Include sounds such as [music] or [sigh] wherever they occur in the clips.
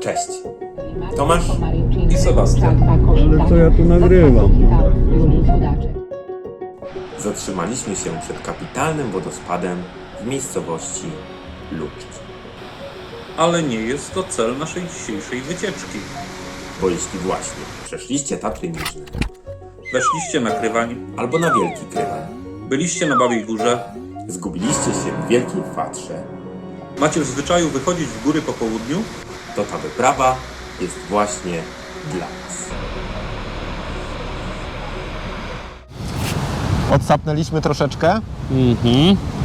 Cześć. Tomasz i Sebastian. Ale co ja tu nagrywam? Zatrzymaliśmy się przed kapitalnym wodospadem w miejscowości Luczki. Ale nie jest to cel naszej dzisiejszej wycieczki. Bo jeśli właśnie przeszliście Tatry Niżne Weszliście na Krywań, albo na Wielki Krywan, byliście na Babiej Górze, zgubiliście się w Wielkiej Fatrze, macie w zwyczaju wychodzić w góry po południu, to ta wyprawa jest właśnie dla Was. Odsapnęliśmy troszeczkę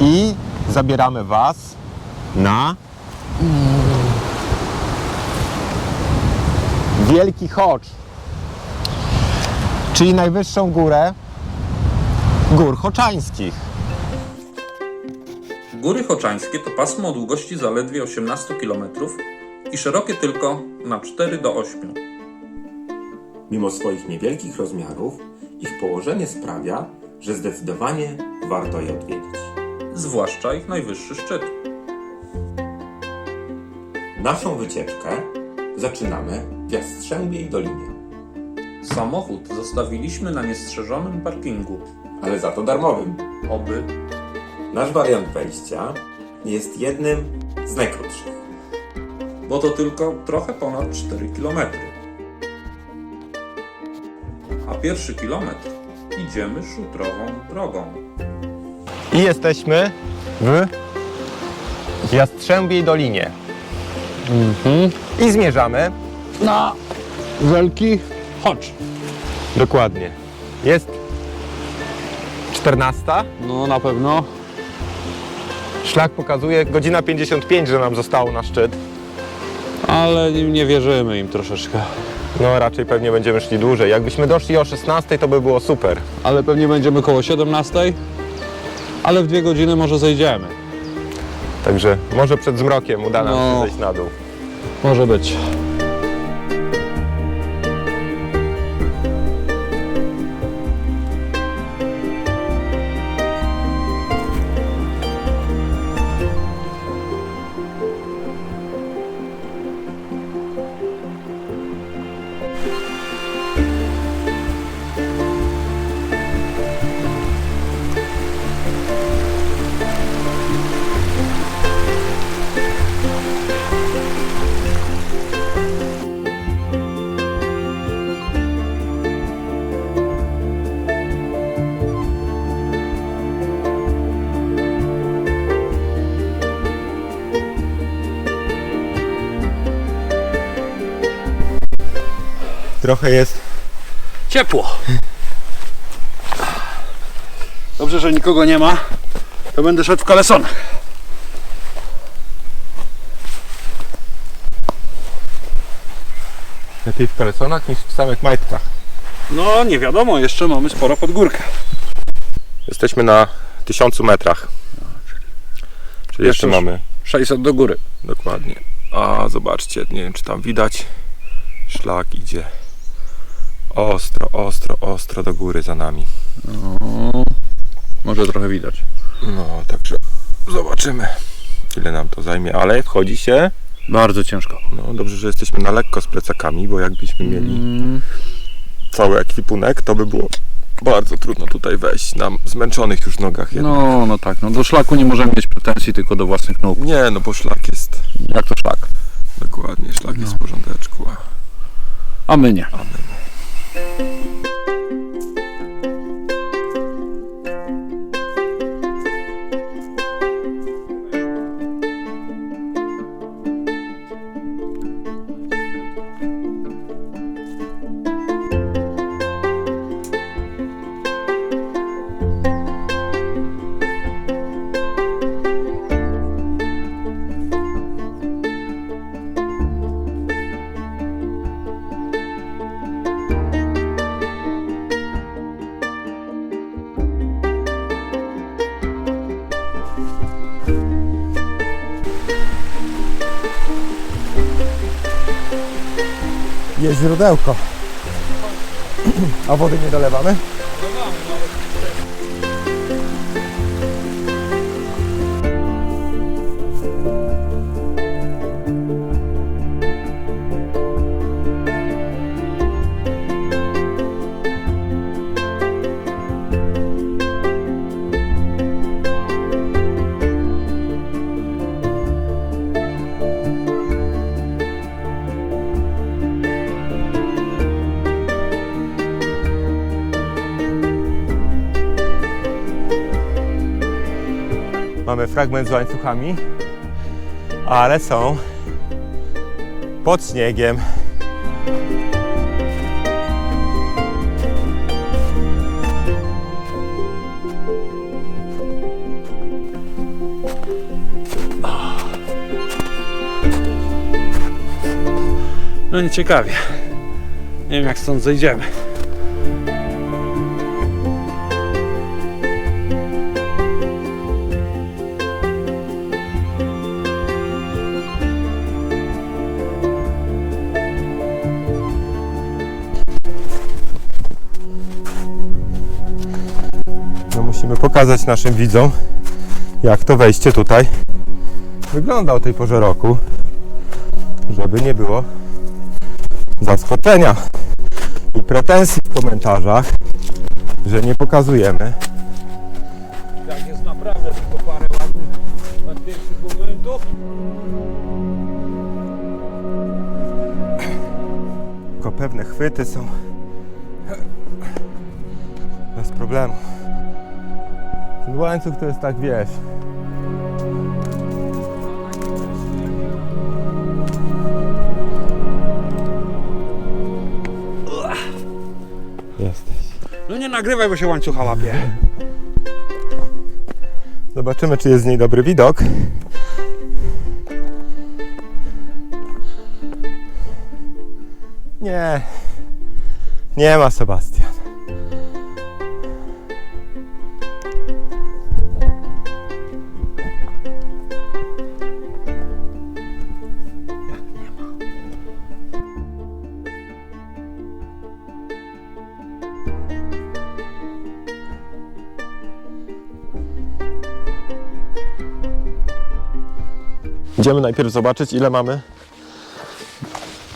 i zabieramy Was na Wielki Chocz, czyli najwyższą górę gór choczańskich. Góry Choczańskie to pasmo o długości zaledwie 18 km i szerokie tylko na 4 do 8. Mimo swoich niewielkich rozmiarów, ich położenie sprawia, że zdecydowanie warto je odwiedzić. Zwłaszcza ich najwyższy szczyt. Naszą wycieczkę zaczynamy w Jastrzębiej Dolinie, Samochód zostawiliśmy na niestrzeżonym parkingu. ale za to darmowym. Oby Nasz wariant wejścia jest jednym z najkrótszych. bo to tylko trochę ponad 4 km. A pierwszy kilometr idziemy szutrową drogą. I jesteśmy w Jastrzębiej Dolinie. I zmierzamy Na wielki chodź. dokładnie. Jest 14. No na pewno. Szlak pokazuje godzina 55, że nam zostało na szczyt. Ale im nie wierzymy im troszeczkę. No raczej pewnie będziemy szli dłużej. Jakbyśmy doszli o 16, to by było super. Ale pewnie będziemy koło 17. Ale w dwie godziny może zejdziemy. Także może przed zmrokiem uda nam się No. zejść na dół. Może być. Trochę jest Ciepło. Dobrze, że nikogo nie ma. To będę szedł w kalesonach. lepiej w kalesonach niż w samych majtkach. No nie wiadomo, jeszcze mamy sporo pod górkę. Jesteśmy na 1000 metrach. Czyli jeszcze Jeszcze mamy 600 do góry. dokładnie. A zobaczcie, nie wiem czy tam widać. Szlak idzie ostro, ostro, ostro do góry za nami. No, może trochę widać. No, także zobaczymy ile nam to zajmie, ale wchodzi się. Bardzo ciężko. No dobrze, że jesteśmy na lekko z plecakami, bo jakbyśmy mieli Mm, cały ekwipunek, to by było bardzo trudno tutaj wejść na zmęczonych już nogach. jednak. No, no tak, no do szlaku nie możemy mieć pretensji tylko do własnych nóg. Nie, no bo szlak jest Jak to szlak? dokładnie, szlak jest w porządeczku. A... A my nie. Jest źródełko. [clears throat] A wody nie dolewamy? Mamy fragment z łańcuchami, ale są pod śniegiem. No nieciekawie. Nie wiem jak stąd zejdziemy. Pokazać naszym widzom, jak to wejście tutaj wygląda o tej porze roku, żeby nie było zaskoczenia i pretensji w komentarzach, że nie pokazujemy. Jak jest naprawdę tylko parę ładnych, ładniejszych momentów. Tylko pewne chwyty są bez problemu. Ten łańcuch to jest tak, wiesz, jesteś. No nie nagrywaj, bo się łańcucha łapie. Zobaczymy, czy jest z niej dobry widok. Nie. Nie ma Sebastian. Idziemy najpierw zobaczyć, ile mamy.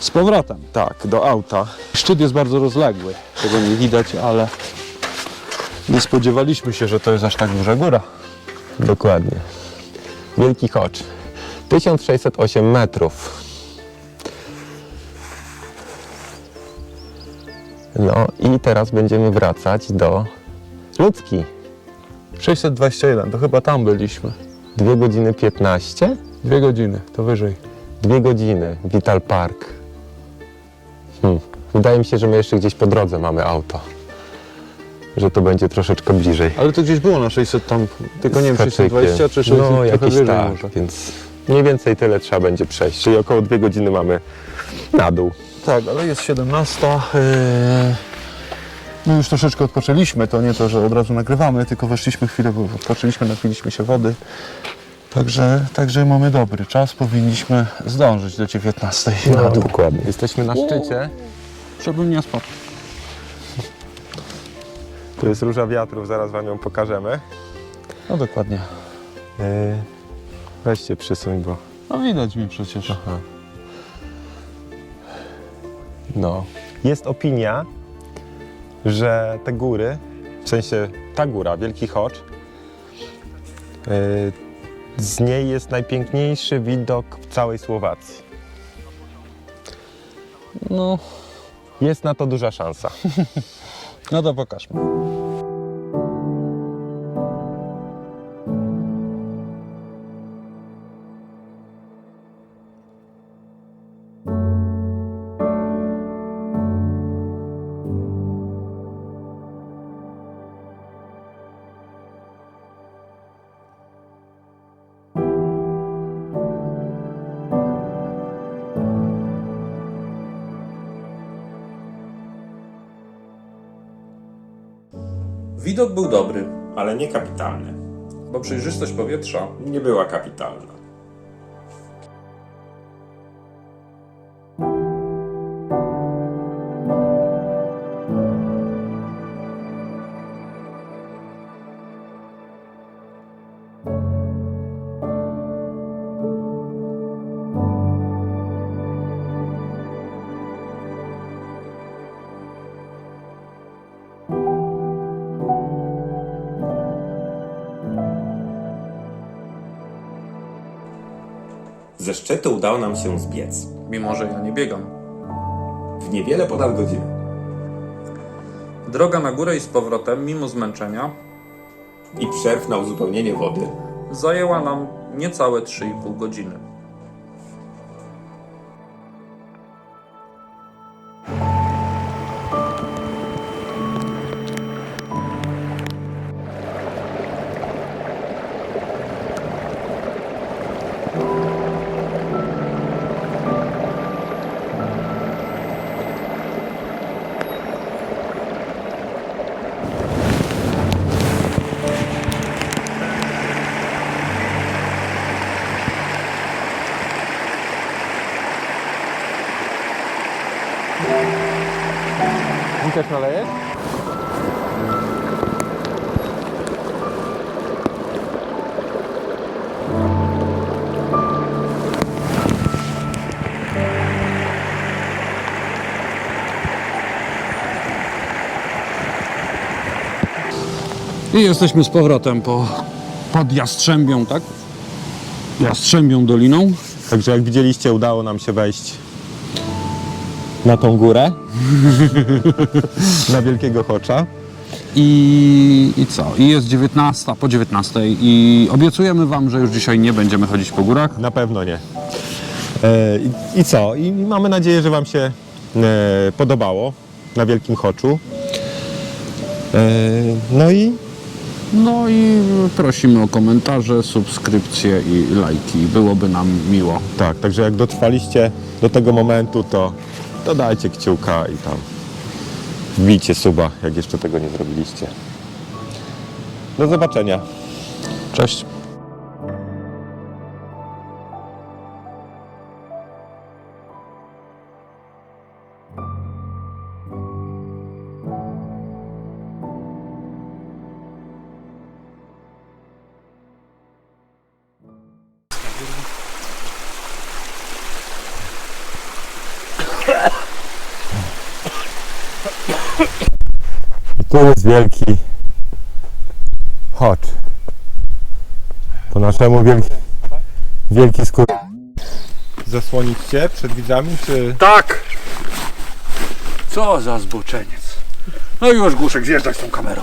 Z powrotem. Tak, do auta. Szczyt jest bardzo rozległy. Tego nie widać, ale nie spodziewaliśmy się, że to jest aż tak duża góra. Dokładnie. Wielki Chocz. 1608 metrów. No i teraz będziemy wracać do Ludzki. 621, to chyba tam byliśmy. 2 godziny 15? Dwie godziny, to wyżej. 2 godziny. Vital Park. Hmm. Wydaje mi się, że my jeszcze gdzieś po drodze mamy auto. Że to będzie troszeczkę bliżej. Ale to gdzieś było na 600 tam, tylko nie wiem, haczykiem. 620 czy 600 No, jakiś wyżej tak, może. więc mniej więcej tyle trzeba będzie przejść. Czyli około 2 godziny mamy na dół. Tak, ale jest 17. Yy... No już troszeczkę odpoczęliśmy, to nie to, że od razu nagrywamy, tylko weszliśmy chwilę, bo odpoczęliśmy, napiliśmy się wody. Także, także mamy dobry czas, powinniśmy zdążyć do 19 na dół. dokładnie. Jesteśmy na szczycie. Żebym nie spadł. Tu jest róża wiatrów, zaraz wam ją pokażemy. No dokładnie. Yy, weźcie przysuń, bo No widać mi przecież. no. Jest opinia, że te góry, w sensie ta góra, Wielki Chocz, yy, z niej jest najpiękniejszy widok w całej Słowacji. No, Jest na to duża szansa. [laughs] no to pokażmy. Widok był dobry, Ale nie kapitalny. bo przejrzystość powietrza Nie była kapitalna. Ze szczytu udało nam się zbiec. mimo że ja nie biegam. W niewiele ponad godzinę. Droga na górę i z powrotem, mimo zmęczenia, I przerw na uzupełnienie wody zajęła nam niecałe 3,5 godziny. Mi też nalejesz? I jesteśmy z powrotem po, pod Jastrzębią, tak? Jastrzębią Doliną. Także jak widzieliście, udało nam się wejść na tą górę. na Wielkiego Chocza. I, I co? I jest 19, po 19 i obiecujemy Wam, że już dzisiaj nie będziemy chodzić po górach. Na pewno nie. E, i, I co? I mamy nadzieję, że Wam się e, podobało na Wielkim Choczu. E, no i No i prosimy o komentarze, subskrypcje i lajki. Byłoby nam miło. tak, także jak dotrwaliście do tego momentu, to, to dajcie kciuka i tam wbijcie suba, jak jeszcze tego nie zrobiliście. Do zobaczenia. Cześć. I tu jest wielki Chocz. Po naszemu wielki, wielki skór. Zasłonić cię przed widzami, czy... Tak! Co za zboczeniec. No i już Głuszek, zjeżdżaj z tą kamerą.